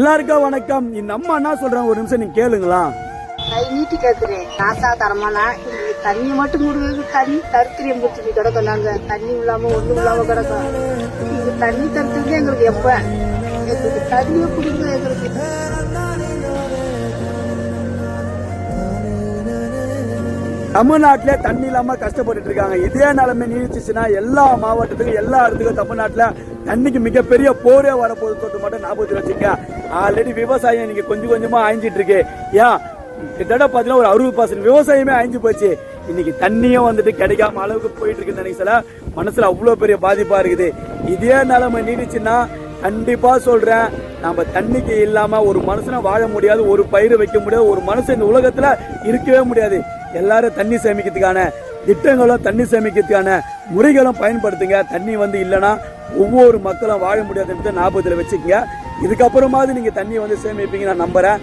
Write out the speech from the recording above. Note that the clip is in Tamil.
எல்லாருக்கும் வணக்கம். இந்த அம்மா என்ன சொல்றாங்க ஒரு நிமிஷம் நீங்க கேளுங்களா? கை நீட்டி கேட்குறேன் காசா தரமானா தண்ணி மட்டும் கொடுக்குறது தண்ணி தருத்திரியம் பிடிச்சி கிடக்கும். நாங்க தண்ணி இல்லாம ஒண்ணும் இல்லாம கிடக்கும். இது தண்ணி தருத்துக்கு எங்களுக்கு எப்ப? எங்களுக்கு தண்ணியை கொடுங்க. தமிழ்நாட்டிலே தண்ணி இல்லாம கஷ்டப்பட்டு இருக்காங்க. இதே நிலைமை நீடிச்சுச்சுன்னா எல்லா மாவட்டத்துக்கும் எல்லா இடத்துக்கும் தமிழ்நாட்டில் தண்ணிக்கு மிகப்பெரிய போரே வரப்போகுது தொட்டு மட்டும் ஞாபகத்தில் வச்சுக்க ஆல்ரெடி விவசாயம் இன்னைக்கு கொஞ்சம் கொஞ்சமா அழிஞ்சிட்டு இருக்கு. ஏன்? கிட்டத்தட்ட பாத்தீங்கன்னா ஒரு அறுபது பர்சன்ட் விவசாயமே அழிஞ்சு போச்சு. இன்னைக்கு தண்ணியும் வந்துட்டு கிடைக்காம அளவுக்கு போயிட்டு இருக்குன்னு நினைச்சல மனசுல அவ்வளோ பெரிய பாதிப்பா இருக்குது. இதே நிலைமை நீடிச்சுன்னா கண்டிப்பா சொல்றேன். நம்ம தண்ணிக்கு இல்லாம ஒரு மனுஷனை வாழ முடியாது ஒரு பயிர் வைக்க முடியாது ஒரு மனுஷன் இந்த உலகத்துல இருக்கவே முடியாது. எல்லாரும் தண்ணி சேமிக்கிறதுக்கான திட்டங்களும் தண்ணி சேமிக்கிறதுக்கான முறைகளும் பயன்படுத்துங்க. தண்ணி வந்து இல்லைன்னா ஒவ்வொரு மக்களும் வாழ முடியாதுன்ட்டு ஞாபகத்தில் வச்சுக்கோங்க. இதுக்கப்புறமாவது நீங்க தண்ணி வந்து சேமிப்பீங்க நான் நம்புறேன்.